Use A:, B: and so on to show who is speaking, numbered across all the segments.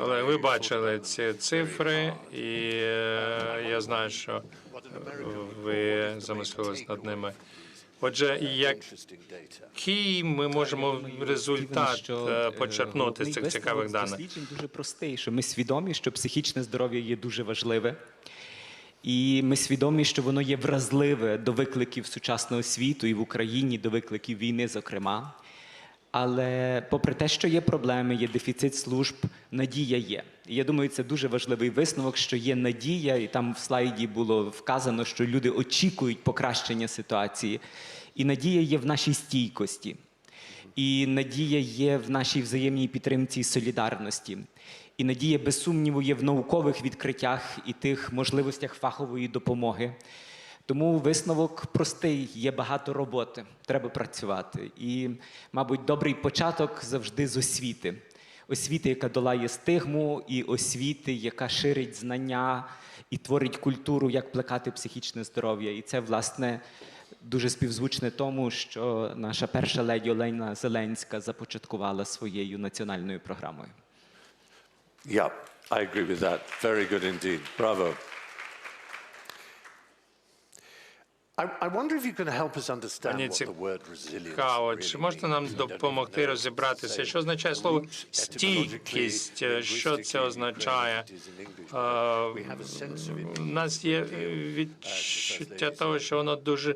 A: Але ви бачили ці цифри, і е, я знаю, що ви замислились над ними. Отже, який ми можемо результат е, почерпнути з цих цікавих даних?
B: Досліджень дуже простий, що ми свідомі, що психічне здоров'я є дуже важливе. І ми свідомі, що воно є вразливе до викликів сучасного світу і в Україні до викликів війни, зокрема. Але попри те, що є проблеми, є дефіцит служб, надія є. І я думаю, це дуже важливий висновок, що є надія, і там в слайді було вказано, що люди очікують покращення ситуації. І надія є в нашій стійкості. І надія є в нашій взаємній підтримці і солідарності. І надія, без сумніву, є в наукових відкриттях і тих можливостях фахової допомоги. Тому висновок простий: є багато роботи, треба працювати. І, мабуть, добрий початок завжди з освіти. Освіти, яка долає стигму, і освіти, яка ширить знання і творить культуру, як плекати психічне здоров'я. І це, власне, дуже співзвучне тому, що наша перша леді Олена Зеленська започаткувала своєю національною програмою.
C: Yeah, I agree with that. Very good indeed. Bravo. I, I wonder if you can help us understand
A: Мені
C: what the word resilience
A: цікаво, чи можете
C: means.
A: нам допомогти розібратися, що означає слово стійкість, що це означає? Е,
C: but we have a sense of it.
A: У нас є відчуття того, що воно дуже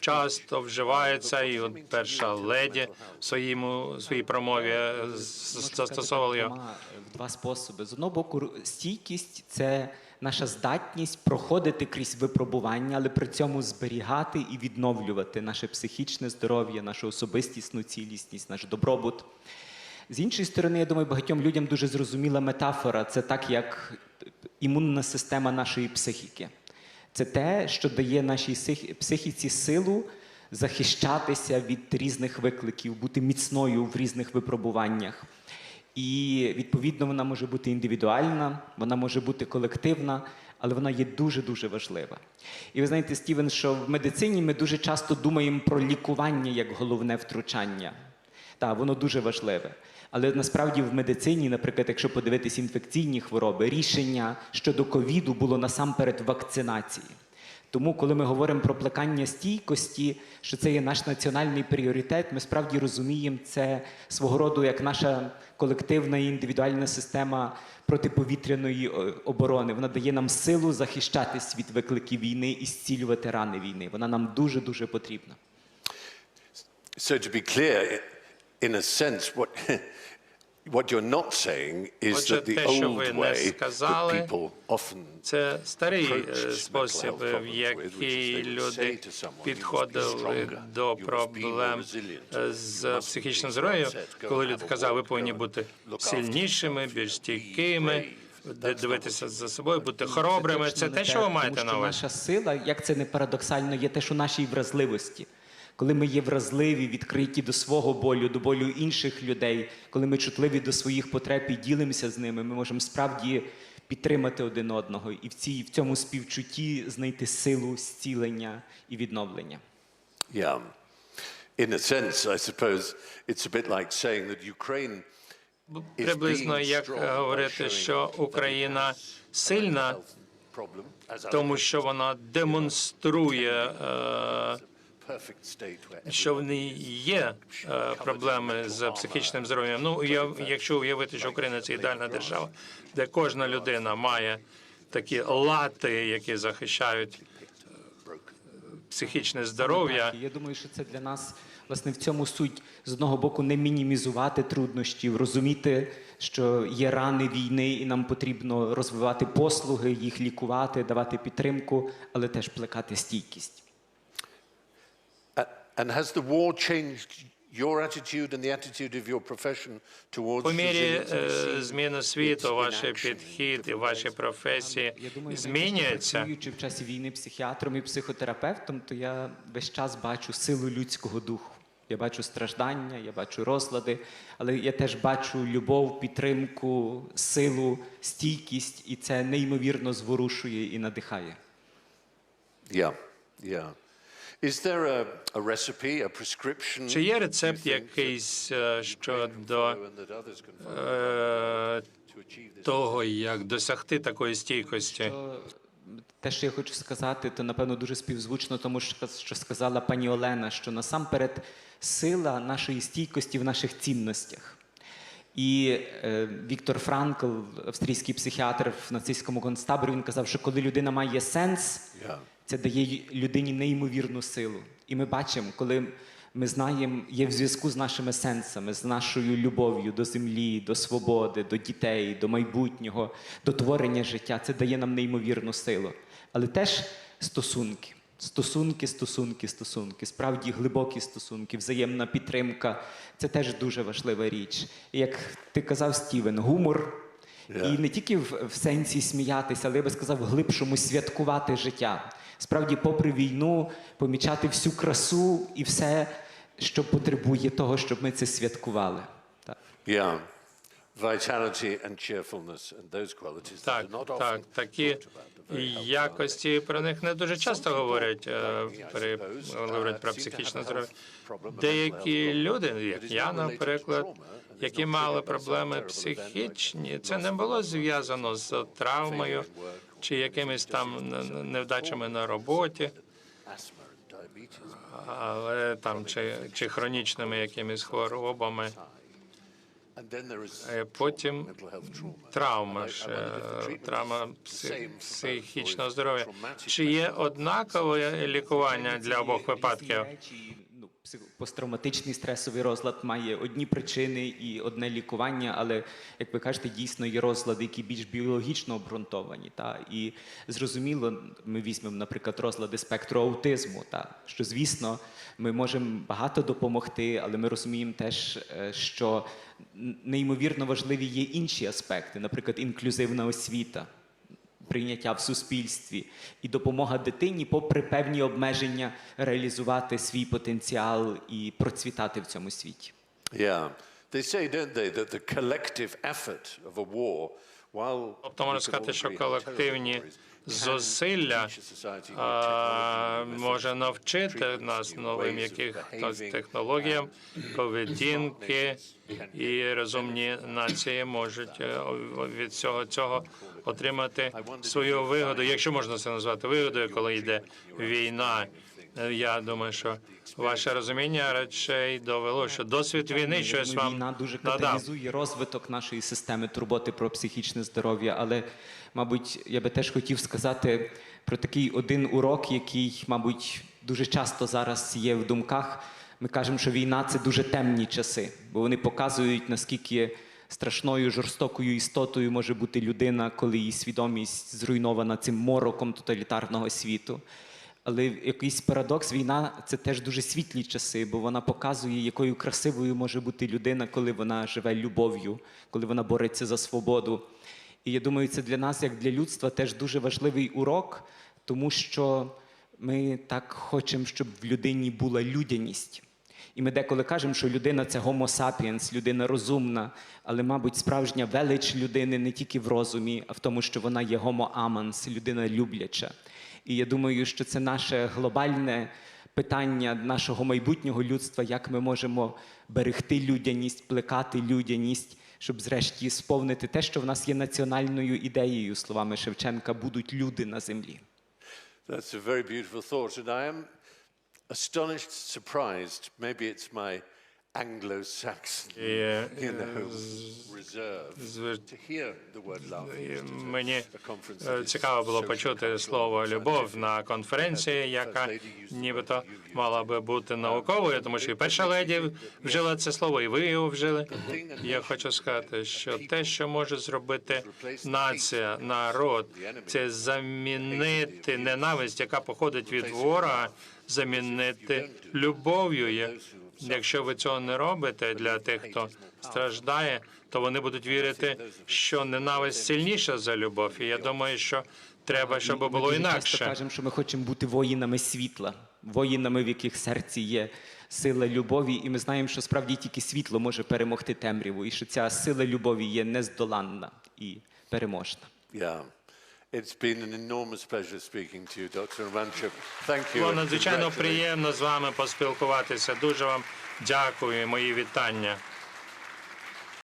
A: часто вживається, і от перша леді в своєму своїй промові застосовувала його.
B: Е, Два способи. З одного боку, стійкість це наша здатність проходити крізь випробування, але при цьому зберігати і відновлювати наше психічне здоров'я, нашу особистісну цілісність, наш добробут. З іншої сторони, я думаю, багатьом людям дуже зрозуміла метафора. Це так, як імунна система нашої психіки. Це те, що дає нашій психіці силу захищатися від різних викликів, бути міцною в різних випробуваннях. І відповідно вона може бути індивідуальна, вона може бути колективна, але вона є дуже дуже важлива. І ви знаєте, Стівен, що в медицині ми дуже часто думаємо про лікування як головне втручання. Так, воно дуже важливе. Але насправді в медицині, наприклад, якщо подивитись інфекційні хвороби, рішення щодо ковіду було насамперед вакцинації. Тому, коли ми говоримо про плекання стійкості, що це є наш національний пріоритет, ми справді розуміємо це свого роду як наша колективна і індивідуальна система протиповітряної е, оборони. Вона дає нам силу захищатись від викликів війни і зцілювати рани війни. Вона нам дуже дуже потрібна.
C: So to be clear, in a sense, what what you're not saying is
A: Отже,
C: that the
A: те, що
C: old
A: ви не
C: way that
A: сказали,
C: people often
A: Це старий е, спосіб, в
C: problems with, which is
A: який
C: they would say
A: люди
C: to someone, "You must be
A: підходили до проблем
C: resilient,
A: е, з психічним здоров'ям, коли люди казали, ви повинні бути сильнішими, більш стійкими,
C: brave."
A: де-
C: That's not
A: дивитися за собою, бути хоробрими. Це те, що ви маєте
B: тому,
A: на
B: що
A: увазі.
B: Наша сила, як це не парадоксально, є те, що нашій вразливості. Коли ми є вразливі, відкриті до свого болю, до болю інших людей, коли ми чутливі до своїх потреб і ділимося з ними, ми можемо справді підтримати один одного і в цій в цьому співчутті знайти силу зцілення і відновлення.
C: Yeah. In a sense, I suppose it's a bit like saying that Ukraine
A: Приблизно як е, говорити, що Україна сильна, тому що вона демонструє. е, що в неї є е, проблеми з психічним здоров'ям. Ну я, якщо уявити, що Україна це ідеальна держава, де кожна людина має такі лати, які захищають е, психічне здоров'я.
B: Я думаю, що це для нас власне в цьому суть з одного боку не мінімізувати труднощів, розуміти, що є рани війни, і нам потрібно розвивати послуги, їх лікувати, давати підтримку, але теж плекати стійкість.
C: And has the war changed your attitude and the attitude of your profession towards
A: По мірі зміни світу, ваш підхід і ваші професії
B: Я думаю,
A: змінюються.
B: працюючи в часі війни психіатром і психотерапевтом, то я весь час бачу силу людського духу. Я бачу страждання, я бачу розлади, але я теж бачу любов, підтримку, силу, стійкість, і це неймовірно зворушує і надихає.
C: Yeah, yeah.
A: Чи є рецепт якийсь е, щодо е, того, як досягти такої стійкості?
B: Те, що я хочу сказати, то напевно дуже співзвучно тому, що що сказала пані Олена, що насамперед сила нашої стійкості в наших цінностях. І е, Віктор Франкл, австрійський психіатр в нацистському концтаборі, він казав, що коли людина має сенс,
C: Yeah.
B: Це дає людині неймовірну силу. І ми бачимо, коли ми знаємо, є в зв'язку з нашими сенсами, з нашою любов'ю до землі, до свободи, до дітей, до майбутнього, до творення життя, це дає нам неймовірну силу. Але теж стосунки. Стосунки, стосунки, стосунки, справді глибокі стосунки, взаємна підтримка це теж дуже важлива річ. І як ти казав, Стівен, гумор і не тільки в, в сенсі сміятися, але я би сказав, в глибшому святкувати життя. Справді, попри війну, помічати всю красу і все, що потребує того, щоб ми це святкували. Так.
C: Yeah. Vitality and cheerfulness and those qualities that are not often
A: так, такі якості про них не дуже часто говорять, е, при говорять про психічне здоров'я. Деякі люди, як я, наприклад, які мали проблеми психічні, це не було зв'язано з травмою чи якимись там невдачами на роботі, але там чи, чи хронічними якимись хворобами. Потім травма ж, е, травма психічного здоров'я. Чи є однакове лікування для обох випадків?
B: Посттравматичний стресовий розлад має одні причини і одне лікування, але як ви кажете, дійсно є розлади, які більш біологічно обґрунтовані. Та і зрозуміло, ми візьмемо, наприклад, розлади спектру аутизму. Та що звісно, ми можемо багато допомогти, але ми розуміємо теж, е, що неймовірно важливі є інші аспекти, наприклад, інклюзивна освіта прийняття в суспільстві і допомога дитині, попри певні обмеження, реалізувати свій потенціал і процвітати в цьому світі.
C: Yeah. They say, don't they, that the collective effort of a war,
A: Тобто можна сказати, що колективні зусилля а, може навчити нас новим якихось технологіям, поведінки, і розумні нації можуть е, від всього цього отримати свою вигоду, якщо можна це назвати вигодою, коли йде війна. Е, Я думаю, що ваше розуміння речей довело, що досвід війни щось вам
B: війна дуже каталізує розвиток нашої системи турботи про психічне здоров'я. Але, мабуть, я би теж хотів сказати про такий один урок, який, мабуть, дуже часто зараз є в думках. Ми кажемо, що війна це дуже темні часи, бо вони показують, наскільки страшною жорстокою істотою може бути людина, коли її свідомість зруйнована цим мороком тоталітарного світу. Але якийсь парадокс, війна це теж дуже світлі часи, бо вона показує, якою красивою може бути людина, коли вона живе любов'ю, коли вона бореться за свободу. І я думаю, це для нас, як для людства, теж дуже важливий урок, тому що ми так хочемо, щоб в людині була людяність. І ми деколи кажемо, що людина це homo sapiens, людина розумна, але, мабуть, справжня велич людини не тільки в розумі, а в тому, що вона є homo amans, людина любляча. І я думаю, що це наше глобальне питання нашого майбутнього людства, як ми можемо берегти людяність, плекати людяність, щоб зрешті сповнити те, що в нас є національною ідеєю, словами Шевченка, будуть люди на землі.
C: That's a very beautiful thought, and I am astonished, surprised. Maybe it's my Anglo-Saxon,
A: І, е,
C: you know, reserve to hear the word love.
A: Мені е, цікаво було почути слово любов на конференції, яка нібито мала би бути науковою, тому що і перша леді вжила це слово, і ви його вжили. Я хочу сказати, що те, що може зробити нація, народ, це замінити ненависть, яка походить від ворога, замінити любов'ю. Якщо ви цього не робите для тих, хто страждає, то вони будуть вірити, що ненависть сильніша за любов. І я думаю, що треба, щоб
B: Ми
A: було
B: часто
A: інакше.
B: кажемо, що ми хочемо бути воїнами світла, воїнами, в яких серці є сила любові, і ми знаємо, що справді тільки світло може перемогти темряву, і що ця сила любові є нездоланна і переможна.
C: Yeah. It's been an enormous pleasure speaking to you, Dr. Ranchuk. Thank you.
A: Було
C: and
A: надзвичайно
C: congratulations.
A: приємно з вами поспілкуватися. Дуже вам дякую. і Мої вітання.